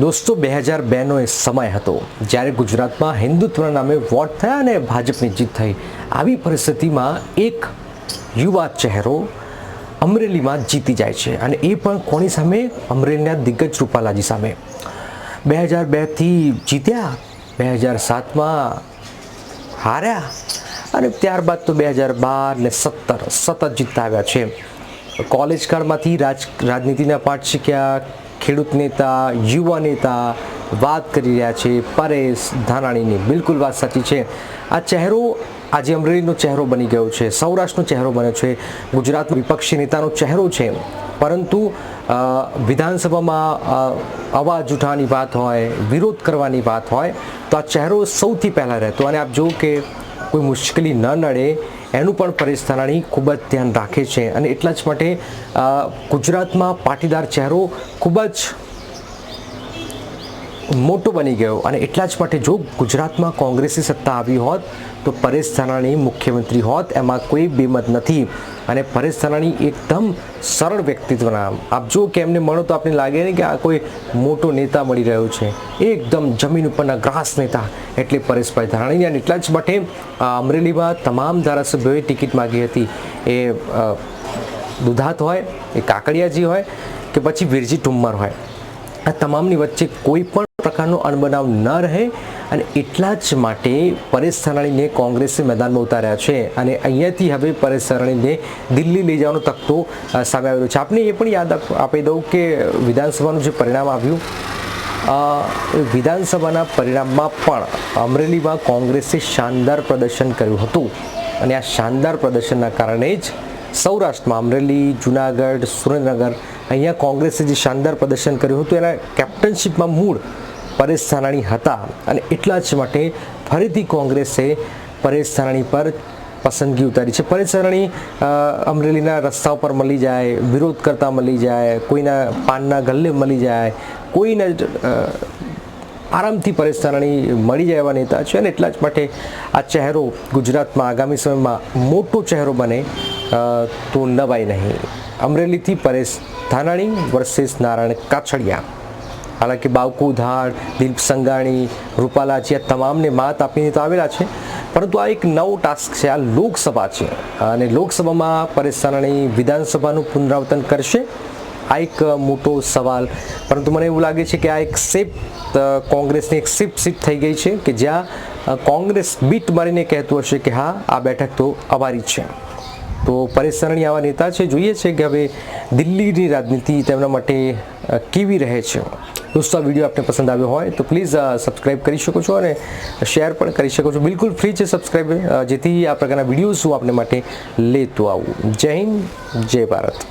દોસ્તો, બે હજાર બેનો એ સમય હતો જ્યારે ગુજરાતમાં હિન્દુત્વના નામે વોટ થયા અને ભાજપની જીત થઈ. આવી પરિસ્થિતિમાં એક યુવા ચહેરો અમરેલીમાં જીતી જાય છે અને એ પણ કોની સામે? અમરેલીના દિગ્ગજ રૂપાલાજી સામે. બે હજાર બેથી જીત્યા, બે હજાર સાતમાં હાર્યા અને ત્યારબાદ તો બે હજાર બાર ને સત્તર સતત જીતતા આવ્યા છે. કોલેજ કાળમાંથી રાજ, રાજનીતિના પાઠ શીખ્યા ખેડૂત નેતા, યુવા નેતા વાત કરી રહ્યા છે. પરેશ ધાનાણીની બિલકુલ વાત સાચી છે. આ ચહેરો આજે અમરેલીનો ચહેરો બની ગયો છે. સૌરાષ્ટ્રનો ચહેરો બન્યો છે. ગુજરાત વિપક્ષી નેતાનો ચહેરો છે. પરંતુ વિધાનસભામાં અવાજ ઉઠાવવાની વાત હોય, વિરોધ કરવાની વાત હોય, તો આ ચહેરો સૌથી પહેલાં રહેતો. અને આપ જુઓ કે કોઈ મુશ્કેલી ન નડે, એનું પણ પરેશ ધાનાણી ખૂબ જ ધ્યાન રાખે છે. અને એટલા જ માટે ગુજરાતમાં પાટીદાર ચહેરો ખૂબ જ મોટો બની ગયો અને એટલા જ માટે જો ગુજરાતમાં કોંગ્રેસની સત્તા આવી હોત તો પરેશ ધાનાણી મુખ્યમંત્રી હોત, એમાં કોઈ બેમત નથી. અને પરેશ ધાનાણી એકદમ સરળ વ્યક્તિત્વના આપ જો કે એમને મળો તો આપણે લાગે ને કે આ કોઈ મોટો નેતા મળી રહ્યો છે. એકદમ જમીન ઉપરના ગ્રાસ નેતા એટલે પરેશભાઈ ધાનાણી અને એટલા જ માટે અમરેલીમાં તમામ ધારાસભ્યોએ ટિકિટ માગી હતી. એ દુધાત હોય, એ કાકડિયાજી હોય, કે પછી વીરજી ટુમ્મર હોય. આ તમામની વચ્ચે કોઈ પણ પ્રકારનો અણબનાવ ન રહે અને એટલા જ માટે પરેશ સરાણીને કોંગ્રેસે મેદાનમાં ઉતાર્યા છે. અને અહીંયાથી હવે પરેશ સરાણીને દિલ્હી લઈ જવાનો તકતો સામે આવેલો છે. આપને એ પણ યાદ આપી દઉં કે વિધાનસભાનું જે પરિણામ આવ્યું વિધાનસભાના પરિણામમાં પણ અમરેલીમાં કોંગ્રેસે શાનદાર પ્રદર્શન કર્યું હતું. અને આ શાનદાર પ્રદર્શનના કારણે જ સૌરાષ્ટ્રમાં અમરેલી, જુનાગઢ, સુરેન્દ્રનગર, અહીંયા કોંગ્રેસે જે શાનદાર પ્રદર્શન કર્યું હતું, એના કેપ્ટનશીપમાં મૂળ પરેશ ધાનાણી હતા અને એટલા જ માટે ફરીથી કોંગ્રેસે પરેશ ધાનાણી પર પસંદગી ઉતારી છે. પરેશ ધાનાણી અમરેલીના રસ્તા ઉપર મળી જાય, વિરોધ કરતા મળી જાય, કોઈના પાનના ગલ્લે મળી જાય, કોઈને આરામથી પરેશ ધાનાણી મળી જાય એવા નેતા છે અને એટલા જ માટે આ ચહેરો ગુજરાતમાં આગામી સમયમાં મોટો ચહેરો બને તો નવાય નહીં. અમરેલીથી પરેશ ધાનાણી, વર્સેસ નારાયણ કાછડિયા. હાલાકી બાવકુ, ધાડ, દિલીપ સંઘાણી રૂપાલાજી આ તમામને માત આપીને તો આવેલા છે, પરંતુ આ એક નવો ટાસ્ક છે, આ લોકસભા છે. અને લોકસભામાં પરેશ વિધાનસભાનું પુનરાવર્તન કરશે, આ એક મોટો સવાલ. પરંતુ મને એવું લાગે છે કે આ એક શિફ્ટ કોંગ્રેસની એક શિફ્ટ સીટ થઈ ગઈ છે કે જ્યાં કોંગ્રેસ બીટ મારીને કહેતું હશે કે હા, આ બેઠક તો અમારી છે. તો પરેશ આવા નેતા છે. જોઈએ છે કે હવે દિલ્હીની રાજનીતિ તેમના માટે કેવી રહે છે. દોસ્તો, આ વીડિયો આપને પસંદ આવ્યો હોય તો પ્લીઝ સબસ્ક્રાઇબ કરી શકો છો અને શેર પણ કરી શકો છો. બિલકુલ ફ્રી છે સબસ્ક્રાઇબ જેથી આ પ્રકારના વિડીયોઝ હું આપને માટે લેતો આવું. જય હિન્દ, જય ભારત.